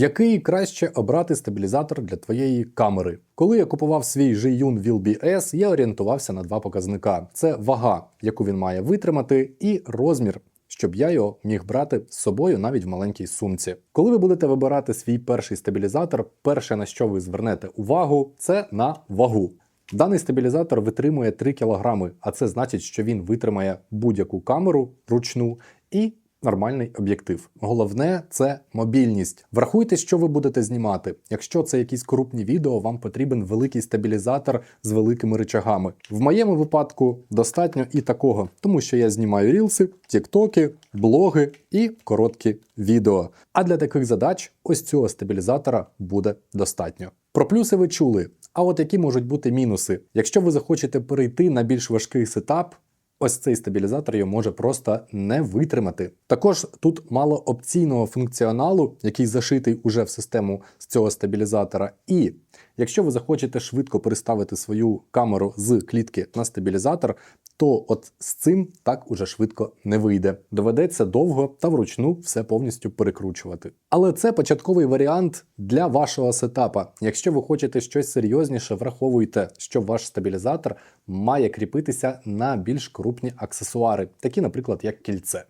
Який краще обрати стабілізатор для твоєї камери? Коли я купував свій Zhiyun Will BS, я орієнтувався на два показника: це вага, яку він має витримати, і розмір. Щоб я його міг брати з собою навіть в маленькій сумці. Коли ви будете вибирати свій перший стабілізатор, перше на що ви звернете увагу, це на вагу. Даний стабілізатор витримує 3 кг, а це значить, що він витримає будь-яку камеру ручну і нормальний об'єктив. Головне це мобільність. Врахуйте, що ви будете знімати. Якщо це якісь крупні відео, вам потрібен великий стабілізатор з великими рычагами. В моєму випадку достатньо і такого, тому що я знімаю рілси, тіктоки, блоги і короткі відео. А для таких задач ось цього стабілізатора буде достатньо. Про плюси ви чули. А от які можуть бути мінуси? Якщо ви захочете перейти на більш важкий сетап, ось цей стабілізатор його може просто не витримати. Також тут мало опційного функціоналу, який зашитий уже в систему з цього стабілізатора. І якщо ви захочете швидко переставити свою камеру з клітки на стабілізатор, то от з цим так уже швидко не вийде. Доведеться довго та вручну все повністю перекручувати. Але це початковий варіант для вашого сетапа. Якщо ви хочете щось серйозніше, враховуйте, що ваш стабілізатор має кріпитися на більш крупні аксесуари, такі, наприклад, як кільце.